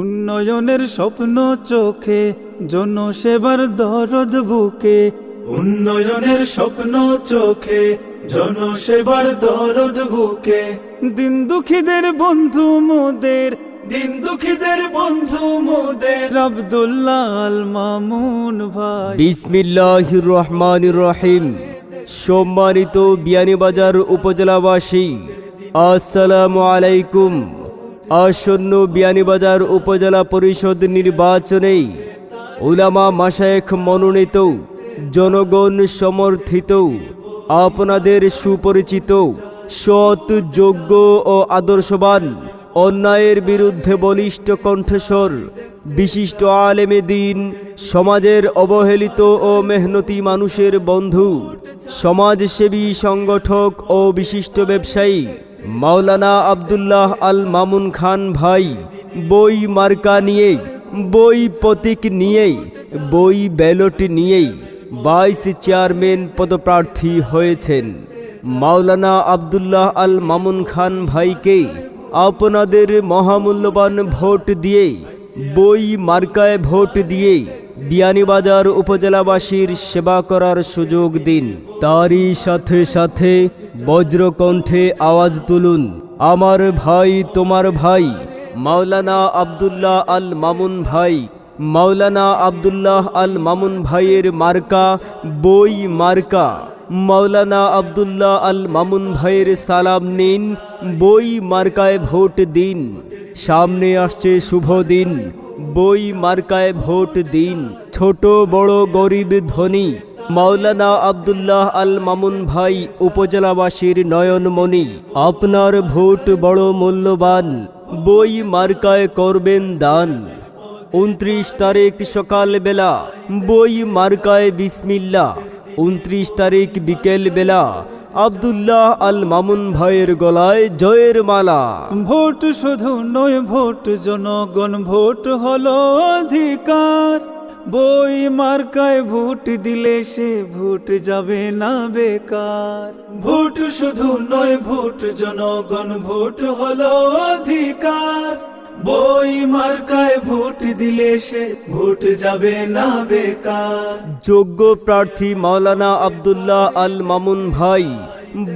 উন্নয়নের স্বপ্ন চোখে, জনসেবার দরদ বুকে। উন্নয়নের স্বপ্ন চোখে, জনসেবার দরদ বুকে। দিন দুঃখীদের বন্ধু মোদের, দিন দুঃখীদের বন্ধু মোদের। আব্দুল্লাহ আল মামুন ভাই। বিসমিল্লাহ রহমান রহিম সম্মানিত বিয়ানীবাজার উপজেলাবাসী, আসসালামু আলাইকুম। আসন্ন বিয়ানীবাজার উপজেলা পরিষদ নির্বাচনে উলামা মাসায়েখ মনোনীত জনগণ সমর্থিত, আপনাদের সুপরিচিত, সৎ, যোগ্য ও আদর্শবান, অন্যায়ের বিরুদ্ধে বলিষ্ঠ কণ্ঠস্বর, বিশিষ্ট আলেমে দিন, সমাজের অবহেলিত ও মেহনতি মানুষের বন্ধু, সমাজসেবী, সংগঠক ও বিশিষ্ট ব্যবসায়ী। মাওলানা আব্দুল্লাহ আল মামুন খান ভাই, বই মার্কা নিয়ে, বই প্রতীক নিয়ে, বই ব্যালট নিয়েই বাইশ চেয়ারম্যান পদপ্রার্থী হয়েছেন। মাওলানা আব্দুল্লাহ আল মামুন খান ভাইকে আপনাদের মহামূল্যবান ভোট দিয়ে, বই মার্কায় ভোট দিয়ে বিয়ানীবাজার উপজেলাবাসীর সেবা করার সুযোগ দিন। তারই সাথে সাথে বজ্রকণ্ঠে আওয়াজ তুলুন। আমার ভাই, তোমার ভাই, মাওলানা আব্দুল্লাহ আল মামুন ভাই, মাওলানা আব্দুল্লাহ আল মামুন ভাইয়ের মার্কা, বই মার্কা। মাওলানা আবদুল্লাহ আল মামুন ভাইয়ের সালাম নিন, বই মার্কায় ভোট দিন। সামনে আসছে শুভ দিন। বই মার্কায় ভোট দিন, ছোট বড় গরিব ধনী। মাওলানা আব্দুল্লাহ আল মামুন ভাই উপজেলাবাসীর নয়নমণি, আপনার ভোট বড় মূল্যবান, বই মার্কায় করবেন দান। উনত্রিশ তারিখ সকাল বেলা বই মার্কায় বিসমিল্লা উনত্রিশ তারিখ বিকেল বেলা আব্দুল্লাহ আল মামুন ভাইয়ের গলায় জয়ের মালা। ভোট শুধু নয়, ভোট জনগণ, ভোট হলো অধিকার। বই মার্কায় ভোট দিলে সে ভোট যাবে না বেকার। ভোট শুধু নয়, ভোট জনগণ, ভোট হলো অধিকার। বই মার্কায় ভোট দিলে সে ভোট যাবে না বেকার। যোগ্য প্রার্থী মাওলানা আবদুল্লাহ আল মামুন ভাই,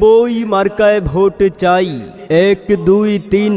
বই মার্কায় ভোট চাই। এক, দুই, তিন,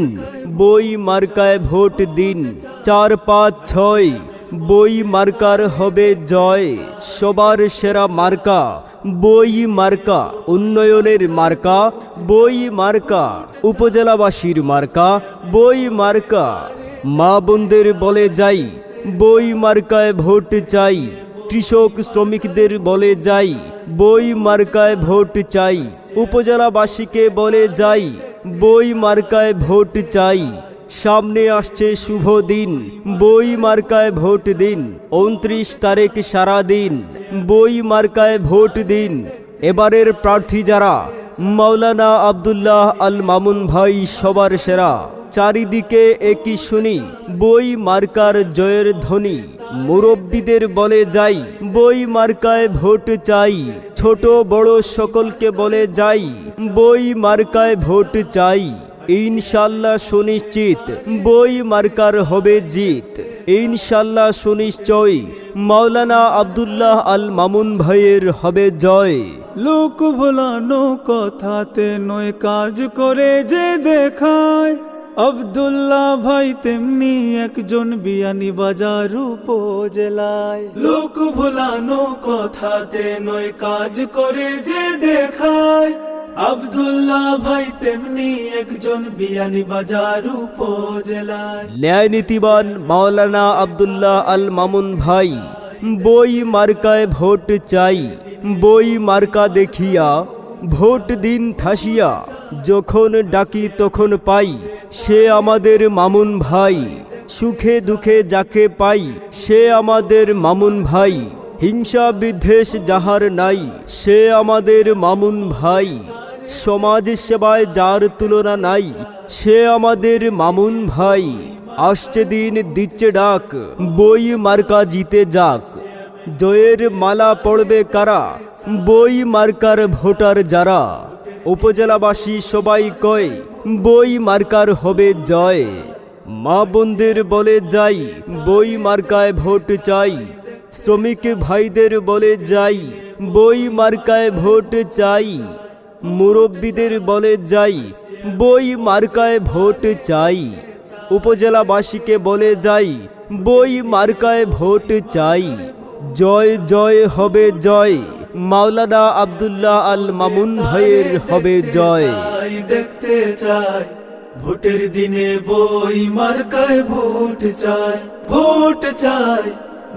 বই মার্কায় ভোট দিন। চার, পাঁচ, ছয় বই মার্কার হবে জয়। সবার সেরা মার্কা, বই মার্কা, উন্নয়নের মার্কা, বই মার্কা, উপজেলাবাসীর মার্কা, বই মার্কা। মা বোনদের বলে যাই, বই মার্কায় ভোট চাই। কৃষক শ্রমিকদের বলে যাই, বই মার্কায় ভোট চাই। উপজেলাবাসীকে বলে যাই, বই মার্কায় ভোট চাই। সামনে আসছে শুভ দিন। বই মার্কায় ভোট দিন। উনত্রিশ তারিখ সারা দিন বই মার্কায় ভোট দিন। এবারের প্রার্থী যারা, মাওলানা আব্দুল্লাহ আল মামুন ভাই সবার সেরা। চারিদিকে একই শুনি, বই মার্কার জয়ের ধ্বনি। মুরব্বীদের বলে যাই, বই মার্কায় ভোট চাই। ছোট বড় সকলকে বলে যাই, বই মার্কায় ভোট চাই। ইনশাল্লাহ সুনিশ্চিত বই মার্কার হবে জিত। ইনশাল্লাহ সুনিশ্চয় মাওলানা আব্দুল্লাহ আল মামুন ভাইয়ের হবে জয়। লোক ভোলানো কথাতে নয় কাজ করে যে দেখায়। আব্দুল্লাহ ভাই তেমনি একজন বিয়ানি বাজার উপজেলায়। লোক ভোলানো কথাতে নয় কাজ করে যে দেখায়। আব্দুল্লাহ ভাই তেমনি একজন মাওলানা আব্দুল্লাহ আল মামুন ভাই, বই মার্কায় ভোট চাই, বই মার্কা দেখিয়া, ভোট দিন থাসিয়া যখন ডাকি তখন পাই, সে আমাদের মামুন ভাই, সুখে দুঃখে যাকে পাই, সে আমাদের মামুন ভাই, হিংসা বিদ্বেষ যাহার নাই, সে আমাদের মামুন ভাই। সমাজ সেবায় যার তুলনা নাই, সে আমাদের মামুন ভাই। আসছে দিন দিচ্ছে ডাক, বই মার্কা জিতে যাক। জয়ের মালা পড়বে কারা? বই মার্কার ভোটার যারা? উপজেলাবাসী সবাই কয়, বই মার্কার হবে জয়। মা বোনদের বলে যাই, বই মার্কায় ভোট চাই। শ্রমিক ভাইদের বলে যাই, বই মার্কায় ভোট চাই। মুরব্বীদের বলে, যাই, বই মার্কায় ভোট চাই। উপজেলাবাসীকে বলে, যাই, বই মার্কায় ভোট চাই। জয় জয় হবে, জয়। মাওলানা আব্দুল্লাহ আল মামুন ভাইয়ের হবে জয়। দেখতে চাই, ভোটের দিনে বই মার্কায় ভোট চাই। ভোট চাই,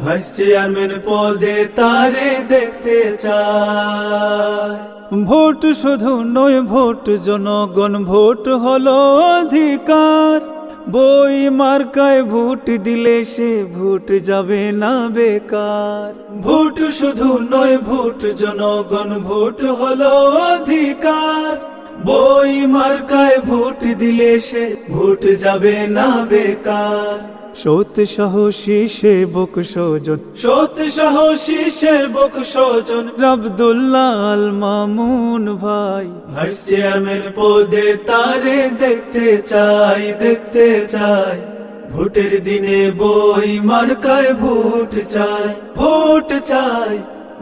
ভাইস চেয়ারম্যান পদে তারে দেখতে চাই। ভোট শুধু নয়, ভোট জনগণ, ভোট হলো অধিকার। বই মার্কায় ভোট দিলে সে ভোট যাবে না বেকার। ভোট শুধু নয়, ভোট জনগণ, ভোট হলো অধিকার। বই মার্কায় ভোট দিলে সে ভোট যাবে না বেকার। সত সাহসী সেবক সজন সত সাহসী সেবক সজন আব্দুল্লাহ আল মামুন ভাই। ভাইস চেয়ারম্যান পদে তারে দেখতে চাই দেখতে চাই। ভোটের দিনে বই মার্কায় ভোট চাই ভোট চাই।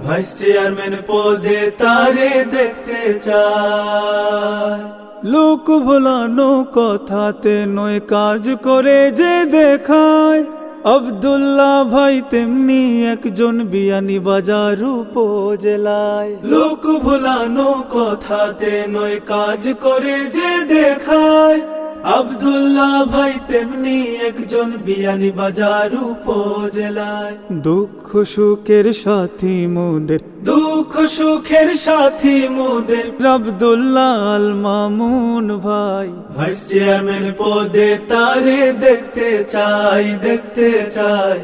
ভাইস চেয়ারম্যান পদে তারে দেখতে চাই। লোক ভোলানো কথাতে নয় কাজ করে যে দেখায়। আবদুল্লাহ ভাই তেমনি একজন বিয়ানি বাজার উপজেলায়। লোক ভোলানো কথাতে নয় কাজ করে যে দেখায়। আব্দুল্লাহ ভাই তেমনি একজন বিয়ানি বাজার উপজেলায়। দুঃখ সুখের সাথী মোদের। দুঃখ সুখের সাথী মোদের। আব্দুল্লাহ আল মামুন ভাই। ভাইস চেয়ারম্যান পদে তারে দেখতে চাই দেখতে চাই।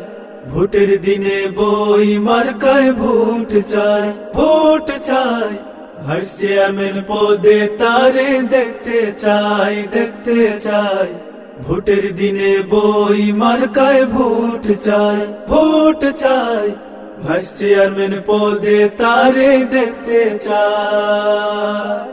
ভোটের দিনে বই মার্কায় ভোট চাই ভোট চাই। ভাইস চেয়ারম্যান পদে তারে দেখতে চাই দেখতে চাই ভোটের দিনে বই মার্কায় ভোট চাই ভোট চাই ভাইস চেয়ারম্যান পদে তারে দেখতে চাই